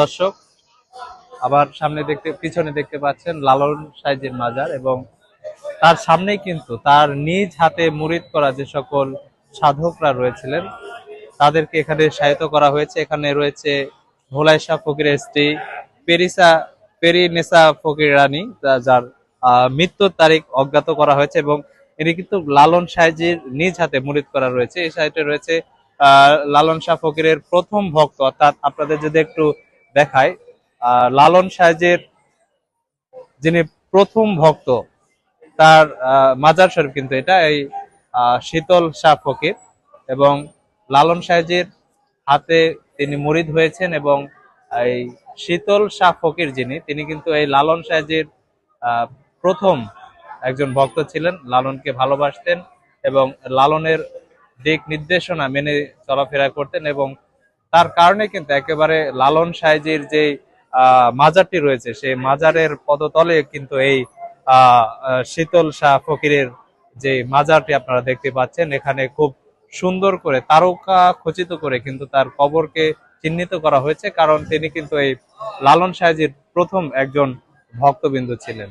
দর্শক, আবার সামনে দেখতে, পিছনে দেখতে পাচ্ছেন লালন সাইজের মাজার এবং তার সামনেই কিন্তু তার নিজ হাতে মুরিদ করা যে সকল সাধকরা রয়েছিলেন, তাদেরকে এখানে সাহিত্য করা হয়েছে। এখানে রয়েছে ভোলাই শাহ ফকিরের স্ত্রী পেরিসা, পেরিনেসা ফকির রানী যার মৃত্যুর তারিখ অজ্ঞাত করা হয়েছে এবং এটি কিন্তু লালন সাহেজির নিজ হাতে মুরিদ করা রয়েছে। এই সাইটে রয়েছে লালন শাহ ফকিরের প্রথম ভক্ত। অর্থাৎ আপনাদের যদি একটু দেখায়। লালন সাহেজের যিনি প্রথম ভক্ত, তার মাজার শরীফ কিন্তু এটা, এই শীতল শাহ ফকির। এবং লালন সাহেজের হাতে তিনি মুরিদ হয়েছেন এবং এই শীতল শাহ ফকির যিনি, তিনি কিন্তু এই লালন সাহেজের প্রথম একজন ভক্ত ছিলেন। লালনকে ভালোবাসতেন এবং লালনের দিক নির্দেশনা মেনে চলাফেরা করতেন এবং তার কারণে কিন্তু একেবারে লালন সাহেজির যে মাজারটি রয়েছে, সেই মাজারের পদতলে কিন্তু এই শীতল শাহ ফকিরের যে মাজারটি আপনারা দেখতে পাচ্ছেন, এখানে খুব সুন্দর করে তারকা খচিত করে কিন্তু তার কবরকে চিহ্নিত করা হয়েছে, কারণ তিনি কিন্তু এই লালন সাহেজির প্রথম একজন ভক্তবিন্দু ছিলেন।